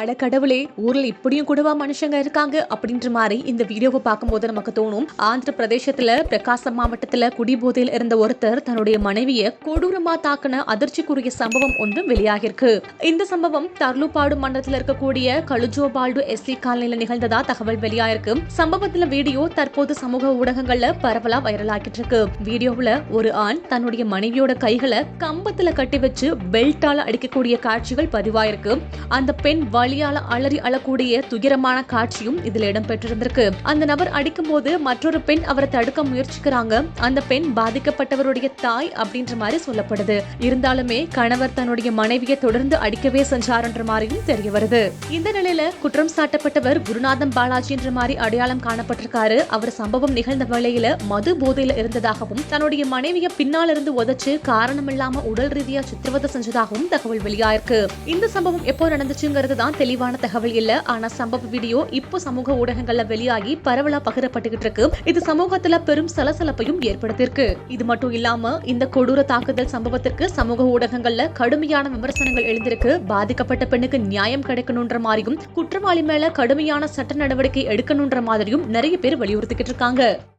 அட கடவுளே ஊர்ல இப்படியும் கூடவா மனுஷங்க இருக்காங்க அப்படின்ற மாதிரி இந்த வீடியோவை பார்க்கும்போது நமக்கு தோணும். ஆந்திர பிரதேசத்துல பிரகாசம் மாவட்டத்துல குடிபோதையில் இருந்த ஒருத்தர் தன்னுடைய மனைவிய கொடூரமா தாக்கின அதிர்ச்சிக்குரிய சம்பவம் ஒன்றும் வெளியாகிருக்கு இந்த சம்பவம் தர்லுபாடு மண்டலத்துல இருக்கக்கூடிய கழுஜோபால்டு எஸ்சி காலனில நிகழ்ந்ததா தகவல் வெளியாயிருக்கு. சம்பவத்துல வீடியோ தற்போது சமூக ஊடகங்கள்ல பரவலா வைரலாகிட்டு இருக்கு வீடியோவுல ஒரு ஆண் தன்னுடைய மனைவியோட கைகளை கம்பத்துல கட்டி வச்சு பெல்ட்டால அடிக்கக்கூடிய காட்சிகள் பதிவாயிருக்கு. அந்த பெண் வலியால அலறி அழக்கூடிய துயரமான காட்சியும் இதில் இடம்பெற்றிருந்திருக்கு. அந்த நபர் அடிக்கும் போது மற்றொரு பெண் அவரை தடுக்க முயற்சிக்கிறாங்க. அந்த பெண் பாதிக்கப்பட்டவருடைய தாய் அப்படின்ற மாதிரி சொல்லப்படுது. இருந்தாலுமே கணவர் தன்னுடைய மனைவியை தொடர்ந்து அடிக்கவே செஞ்சாருன்ற மாதிரியும் தெரிய வருது. இந்த நிலையில குற்றம் சாட்டப்பட்டவர் குருநாதம் பாலாஜி என்ற மாதிரி அடையாளம் காணப்பட்டிருக்காரு. அவர் சம்பவம் நிகழ்ந்த வேளையில மது போதையில இருந்ததாகவும் தன்னுடைய மனைவியை பின்னால் இருந்து உதச்சு காரணம் இல்லாம உடல் ரீதியா சித்திரவதை செஞ்சதாகவும் தகவல் வெளியாயிருக்கு. இந்த சம்பவம் எப்போ நடந்துச்சுங்கிறது தான் தெளிவான தகவல் இல்ல. ஆனா சம்பவ வீடியோ இப்போ சமூக ஊடகங்கள்ல வெளியாகி பரவலா பகிரப்பட்டுகிட்டு இருக்கு. இது சமூகத்துல பெரும் சலசலப்பையும் ஏற்படுத்தியிருக்கு. இது மட்டும் இல்லாம இந்த கொடூர தாக்குதல் சம்பவத்திற்கு சமூக ஊடகங்கள்ல கடுமையான விமர்சனங்கள் எழுந்திருக்கு. பாதிக்கப்பட்ட பெண்ணுக்கு நியாயம் கிடைக்கணுன்ற மாதிரியும் குற்றவாளி மேல கடுமையான சட்ட நடவடிக்கை எடுக்கணுன்ற மாதிரியும் நிறைய பேர் வலியுறுத்திக்கிட்டு இருக்காங்க.